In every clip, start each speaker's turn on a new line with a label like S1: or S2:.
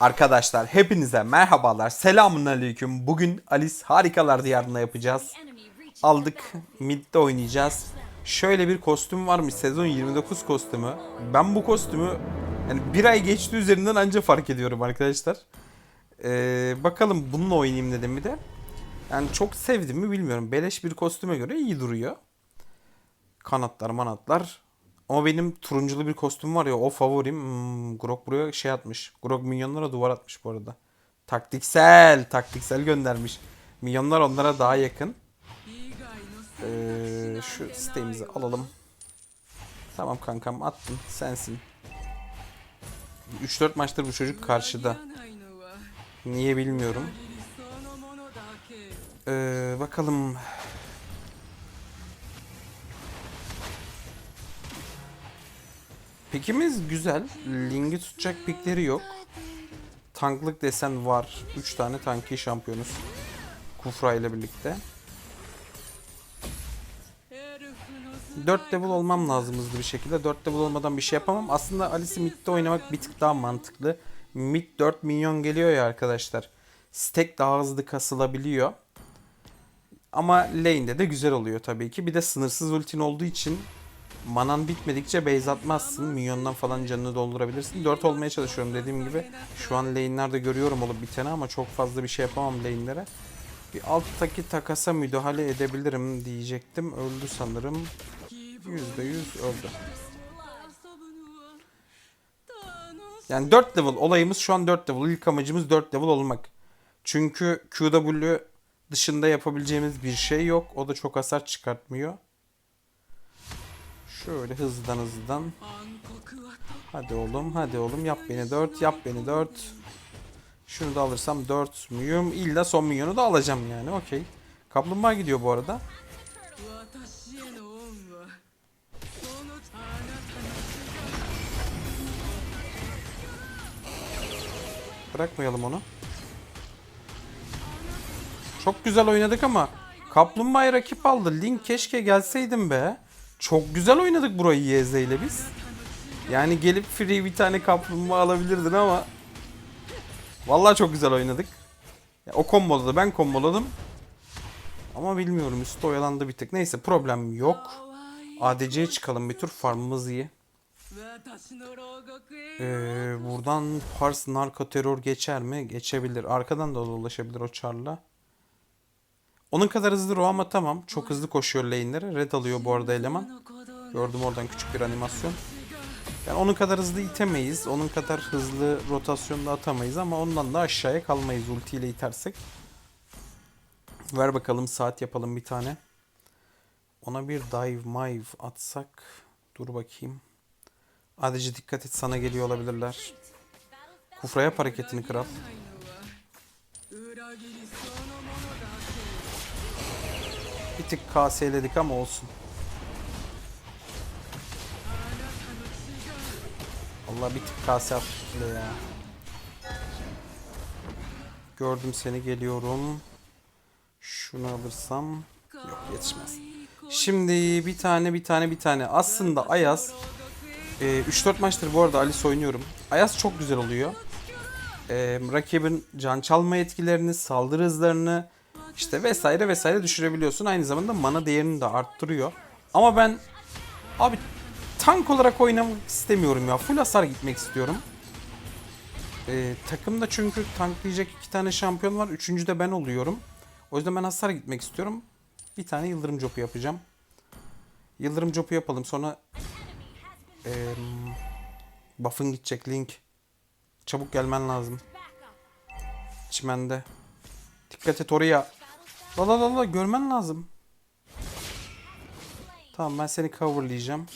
S1: Arkadaşlar hepinize merhabalar. Selamun aleyküm. Bugün Alice Harikalar Diyarı'nda yapacağız. Aldık. Mid'de oynayacağız. Şöyle bir kostüm varmış. Sezon 29 kostümü. Ben bu kostümü yani bir ay geçti üzerinden anca fark ediyorum arkadaşlar. Ee, bakalım bununla oynayayım dedim bir de. Yani çok sevdim mi bilmiyorum. Beleş bir kostüme göre iyi duruyor. Kanatlar manatlar. Ama benim turunculu bir kostüm var ya o favorim. Hmm, Grok buraya şey atmış. Grok minyonlara duvar atmış bu arada. Taktiksel. Taktiksel göndermiş. Minyonlar onlara daha yakın. Ee, şu sitemizi alalım. Tamam kankam attın. Sensin. 3-4 maçtır bu çocuk karşıda. Niye bilmiyorum. Ee, bakalım. Pikimiz güzel. Ling'i tutacak pikleri yok. Tanklık desen var. 3 tane tanki şampiyonuz. Kufra ile birlikte. 4 level olmam lazım hızlı bir şekilde. 4 level olmadan bir şey yapamam. Aslında Alice'i midde oynamak bir tık daha mantıklı. Mid 4 milyon geliyor ya arkadaşlar. Stack daha hızlı kasılabiliyor. Ama lane'de de güzel oluyor tabii ki. Bir de sınırsız ultin olduğu için manan bitmedikçe base atmazsın. Minyondan falan canını doldurabilirsin. 4 olmaya çalışıyorum dediğim gibi. Şu an lane'lerde görüyorum olup biteni ama çok fazla bir şey yapamam lane'lere. Bir alttaki takasa müdahale edebilirim diyecektim. Öldü sanırım. %100 öldü. Yani 4 level olayımız şu an 4 level. İlk amacımız 4 level olmak. Çünkü QW dışında yapabileceğimiz bir şey yok. O da çok hasar çıkartmıyor. Şöyle hızlıdan hızlıdan. Hadi oğlum hadi oğlum yap beni 4 yap beni 4. Şunu da alırsam 4 müyüm? İlla son milyonu da alacağım yani okey. Kaplumbağa gidiyor bu arada. Bırakmayalım onu. Çok güzel oynadık ama Kaplumbağa'yı rakip aldı. Link keşke gelseydin be. Çok güzel oynadık burayı YZ ile biz. Yani gelip free bir tane kaplumbağa alabilirdin ama Vallahi çok güzel oynadık. Ya, o komboladı ben komboladım. Ama bilmiyorum üstü oyalandı bir tık. Neyse problem yok. ADC'ye çıkalım bir tur farmımız iyi. Ee, buradan Pars Narko Terör geçer mi? Geçebilir. Arkadan da dolaşabilir o çarla. Onun kadar hızlı o ama tamam. Çok hızlı koşuyor lane'lere. Red alıyor bu arada eleman. Gördüm oradan küçük bir animasyon. Yani onun kadar hızlı itemeyiz. Onun kadar hızlı rotasyonda atamayız ama ondan da aşağıya kalmayız ultiyle itersek. Ver bakalım saat yapalım bir tane. Ona bir dive mive atsak. Dur bakayım. Adeci dikkat et sana geliyor olabilirler. Kufra yap hareketini kral. Tık KS'ledik ama olsun. Allah bir tık kase bile ya. Gördüm seni geliyorum. Şunu alırsam yok yetişmez. Şimdi bir tane bir tane bir tane. Aslında Ayaz e, 3-4 maçtır bu arada Alice oynuyorum. Ayaz çok güzel oluyor. E, rakibin can çalma etkilerini, saldırı hızlarını işte vesaire vesaire düşürebiliyorsun. Aynı zamanda mana değerini de arttırıyor. Ama ben abi tank olarak oynamak istemiyorum ya. Full hasar gitmek istiyorum. Ee, takımda çünkü tanklayacak iki tane şampiyon var. Üçüncü de ben oluyorum. O yüzden ben hasar gitmek istiyorum. Bir tane yıldırım copu yapacağım. Yıldırım copu yapalım. Sonra ee, buff'ın gidecek Link. Çabuk gelmen lazım. Çimende. Dikkat et oraya. La la la la görmen lazım. Tamam ben seni coverlayacağım.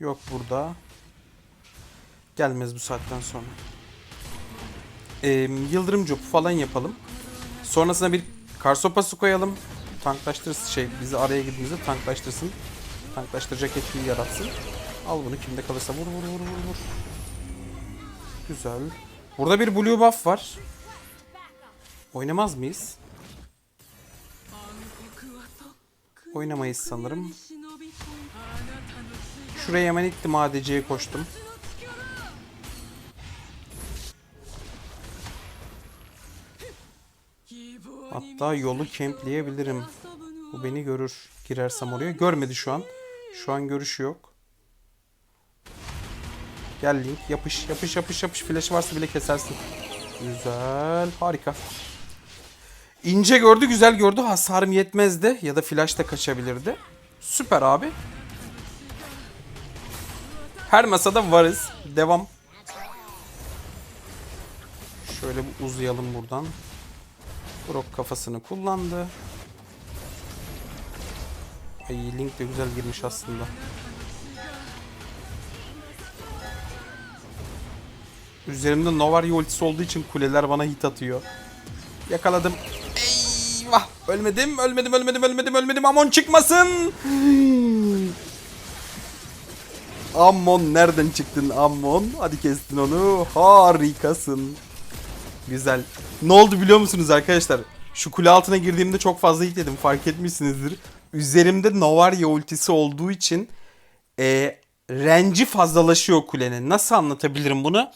S1: Yok burada. Gelmez bu saatten sonra. Ee, yıldırım copu falan yapalım. Sonrasında bir kar sopası koyalım. Tanklaştırsın şey bizi araya girdiğimizde tanklaştırsın. Tanklaştıracak etkiyi yaratsın. Al bunu kimde kalırsa vur vur vur vur vur. Güzel. Burada bir blue buff var. Oynamaz mıyız? Oynamayız sanırım. Şuraya hemen ittim ADC'ye koştum. Hatta yolu kempleyebilirim. Bu beni görür. Girersem oraya. Görmedi şu an. Şu an görüşü yok. Gel Link. Yapış yapış yapış yapış. Flaşı varsa bile kesersin. Güzel. Harika. İnce gördü güzel gördü. Hasarım yetmezdi. Ya da flash da kaçabilirdi. Süper abi. Her masada varız. Devam. Şöyle bir uzayalım buradan. Brock kafasını kullandı. Ay Link de güzel girmiş aslında. Üzerimde Novaria ultisi olduğu için kuleler bana hit atıyor. Yakaladım. Eyvah! Ölmedim, ölmedim, ölmedim, ölmedim, ölmedim. Amon çıkmasın! Ammon nereden çıktın Ammon? Hadi kestin onu. Harikasın. Güzel. Ne oldu biliyor musunuz arkadaşlar? Şu kule altına girdiğimde çok fazla hit yedim fark etmişsinizdir. Üzerimde Novaria ultisi olduğu için e, renci fazlalaşıyor kulenin. Nasıl anlatabilirim bunu?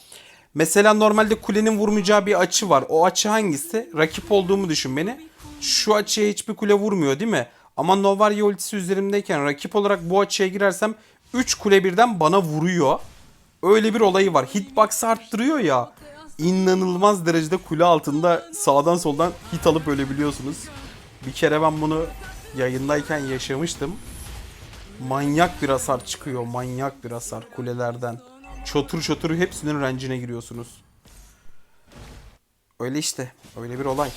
S1: Mesela normalde kulenin vurmayacağı bir açı var. O açı hangisi? Rakip olduğumu düşün beni. Şu açıya hiçbir kule vurmuyor değil mi? Ama Novaria ultisi üzerimdeyken rakip olarak bu açıya girersem 3 kule birden bana vuruyor. Öyle bir olayı var. Hitbox'ı arttırıyor ya. İnanılmaz derecede kule altında sağdan soldan hit alıp ölebiliyorsunuz. Bir kere ben bunu yayındayken yaşamıştım. Manyak bir hasar çıkıyor. Manyak bir hasar kulelerden. Çotur çotur hepsinin rencine giriyorsunuz. Öyle işte. Öyle bir olay.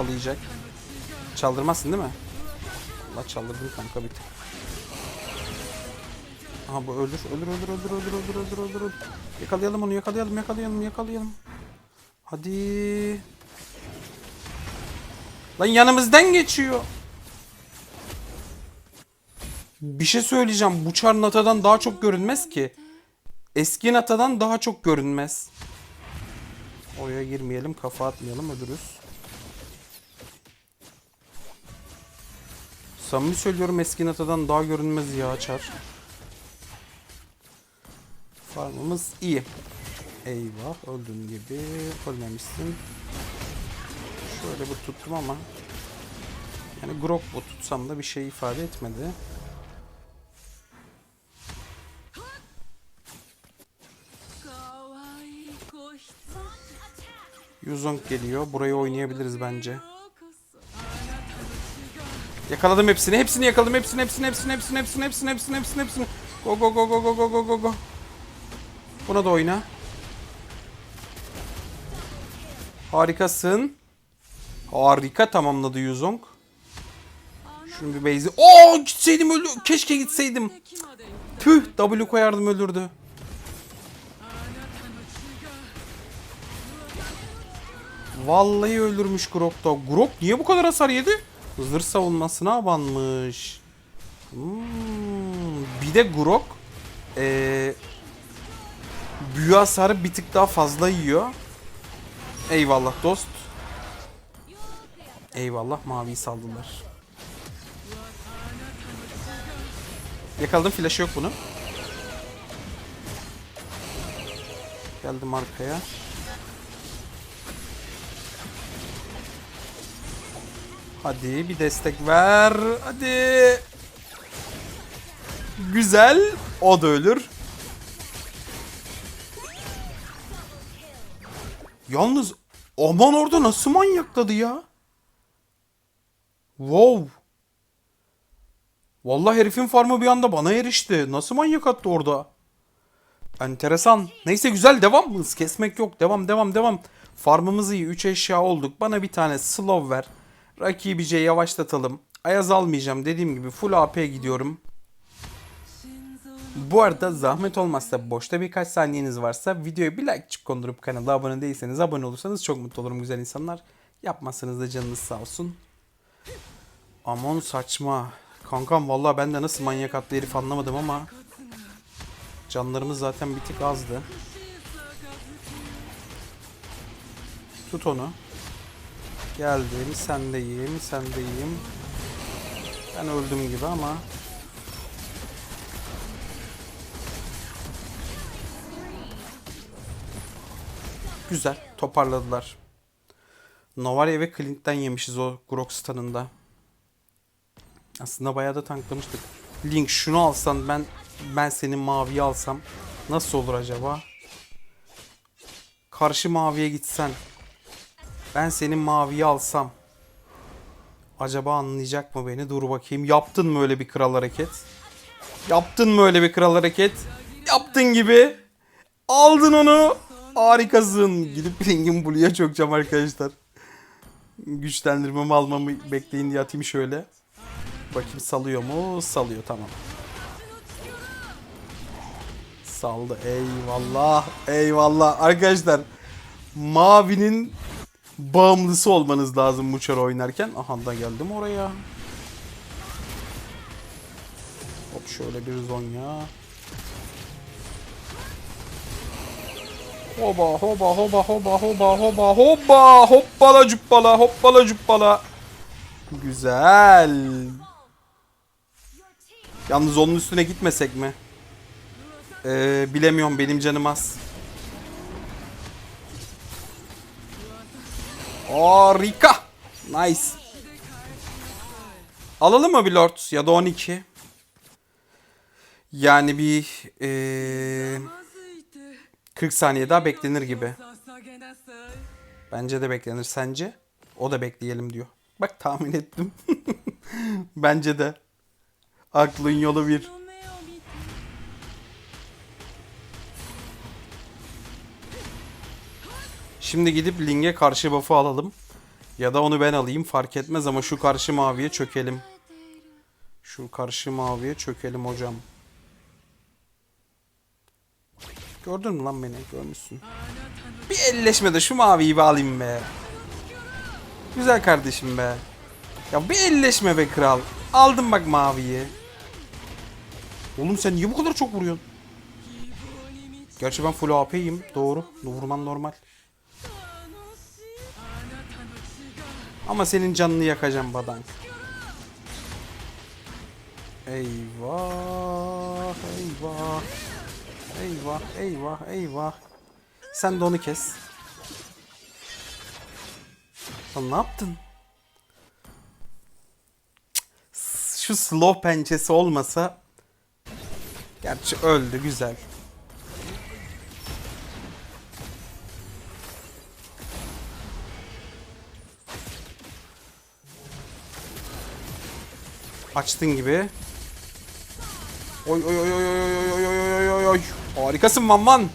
S1: Kafalayacak. Çaldırmazsın değil mi? Allah çaldırdın kanka bir. Aha bu ölür, ölür, ölür, ölür, ölür, ölür, ölür, ölür, ölür. Yakalayalım onu, yakalayalım, yakalayalım, yakalayalım. Hadi. Lan yanımızdan geçiyor. Bir şey söyleyeceğim. Bu çar Nata'dan daha çok görünmez ki. Eski Nata'dan daha çok görünmez. Oraya girmeyelim, kafa atmayalım, ölürüz. Samimi söylüyorum eski Nata'dan daha görünmez ya çar. Farmımız iyi. Eyvah öldün gibi. Ölmemişsin. Şöyle bir tuttum ama. Yani Grok bu tutsam da bir şey ifade etmedi. Yuzong geliyor. Burayı oynayabiliriz bence. Yakaladım hepsini. Hepsini yakaladım. Hepsini, hepsini, hepsini, hepsini, hepsini, hepsini, hepsini, hepsini, hepsini. Go go go go go go go go go. Buna da oyna. Harikasın. Harika tamamladı Yuzong. Şunu bir base'i. Oo gitseydim öldü. Keşke gitseydim. Tüh W koyardım ölürdü. Vallahi öldürmüş Grok da. Grok niye bu kadar hasar yedi? Zırh savunmasına abanmış. Hmm, bir de Grok ee, büyü hasarı bir tık daha fazla yiyor. Eyvallah dost. Eyvallah maviyi saldılar. Yakaladım flaşı yok bunun. Geldim arkaya. Hadi bir destek ver. Hadi. Güzel. O da ölür. Yalnız aman orada nasıl manyakladı ya? Wow. Vallahi herifin farmı bir anda bana erişti. Nasıl manyak attı orada? Enteresan. Neyse güzel devam. Hız kesmek yok. Devam devam devam. Farmımız iyi. 3 eşya olduk. Bana bir tane slow ver. Rakibice yavaşlatalım. Ayaz almayacağım. Dediğim gibi full AP gidiyorum. Bu arada zahmet olmazsa boşta birkaç saniyeniz varsa videoya bir like kondurup kanala abone değilseniz abone olursanız çok mutlu olurum güzel insanlar. Yapmazsanız da canınız sağ olsun. Aman saçma. Kankam vallahi ben de nasıl manyak atlı herif anlamadım ama canlarımız zaten bir tık azdı. Tut onu. Geldim sendeyim sendeyim. Ben öldüm gibi ama. Güzel toparladılar. Novaria ve Clint'ten yemişiz o Grok standında. Aslında bayağı da tanklamıştık. Link şunu alsan ben ben senin maviyi alsam nasıl olur acaba? Karşı maviye gitsen ben senin maviyi alsam acaba anlayacak mı beni? Dur bakayım. Yaptın mı öyle bir kral hareket? Yaptın mı öyle bir kral hareket? Yaptın gibi. Aldın onu. Harikasın. Gidip Ring'in Blue'ya çökeceğim arkadaşlar. Güçlendirmemi almamı bekleyin diye atayım şöyle. Bakayım salıyor mu? Salıyor tamam. Saldı. Eyvallah. Eyvallah. Arkadaşlar Mavi'nin bağımlısı olmanız lazım bu çarı oynarken. Aha da geldim oraya. Hop şöyle bir zonya. Hoba hoba hoba hoba hoba hoba hoba hoppala cuppala hoppala cuppala. Güzel. Yalnız onun üstüne gitmesek mi? Ee, bilemiyorum benim canım az. Harika. Nice. Alalım mı bir lord ya da 12? Yani bir ee, 40 saniye daha beklenir gibi. Bence de beklenir. Sence? O da bekleyelim diyor. Bak tahmin ettim. Bence de. Aklın yolu bir. Şimdi gidip Ling'e karşı buff'ı alalım. Ya da onu ben alayım fark etmez ama şu karşı maviye çökelim. Şu karşı maviye çökelim hocam. Gördün mü lan beni? Görmüşsün. Bir elleşme de şu maviyi bir alayım be. Güzel kardeşim be. Ya bir elleşme be kral. Aldım bak maviyi. Oğlum sen niye bu kadar çok vuruyorsun? Gerçi ben full AP'yim. Doğru. Vurman normal. Ama senin canını yakacağım badank. Eyvah, eyvah. Eyvah, eyvah, eyvah. Sen de onu kes. Lan ne yaptın? Şu slow pençesi olmasa Gerçi öldü güzel. Açtın gibi. Oy oy oy oy oy oy oy oy oy oy oy. Harikasın Van Van.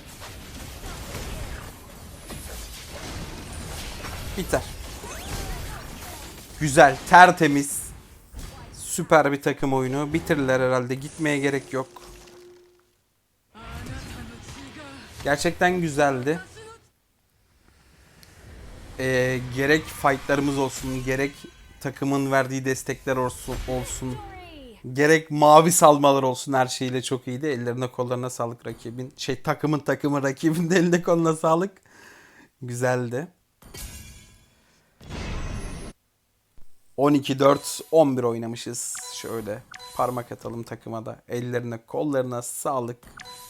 S1: Biter. Güzel, tertemiz. Süper bir takım oyunu. Bitirirler herhalde. Gitmeye gerek yok. Gerçekten güzeldi. Ee, gerek fightlarımız olsun, gerek takımın verdiği destekler olsun, olsun. Gerek mavi salmalar olsun her şeyle çok iyiydi. Ellerine kollarına sağlık rakibin. Şey takımın takımın rakibin de eline koluna sağlık. Güzeldi. 12-4-11 oynamışız. Şöyle parmak atalım takıma da. Ellerine kollarına sağlık.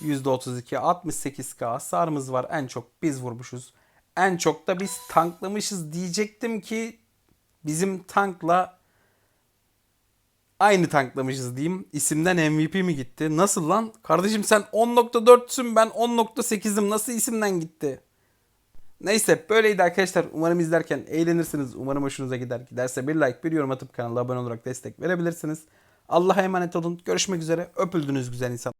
S1: %32 68k hasarımız var. En çok biz vurmuşuz. En çok da biz tanklamışız diyecektim ki bizim tankla aynı tanklamışız diyeyim. İsimden MVP mi gitti? Nasıl lan? Kardeşim sen 10.4'sün ben 10.8'im. Nasıl isimden gitti? Neyse böyleydi arkadaşlar. Umarım izlerken eğlenirsiniz. Umarım hoşunuza gider. Giderse bir like bir yorum atıp kanala abone olarak destek verebilirsiniz. Allah'a emanet olun. Görüşmek üzere. Öpüldünüz güzel insan.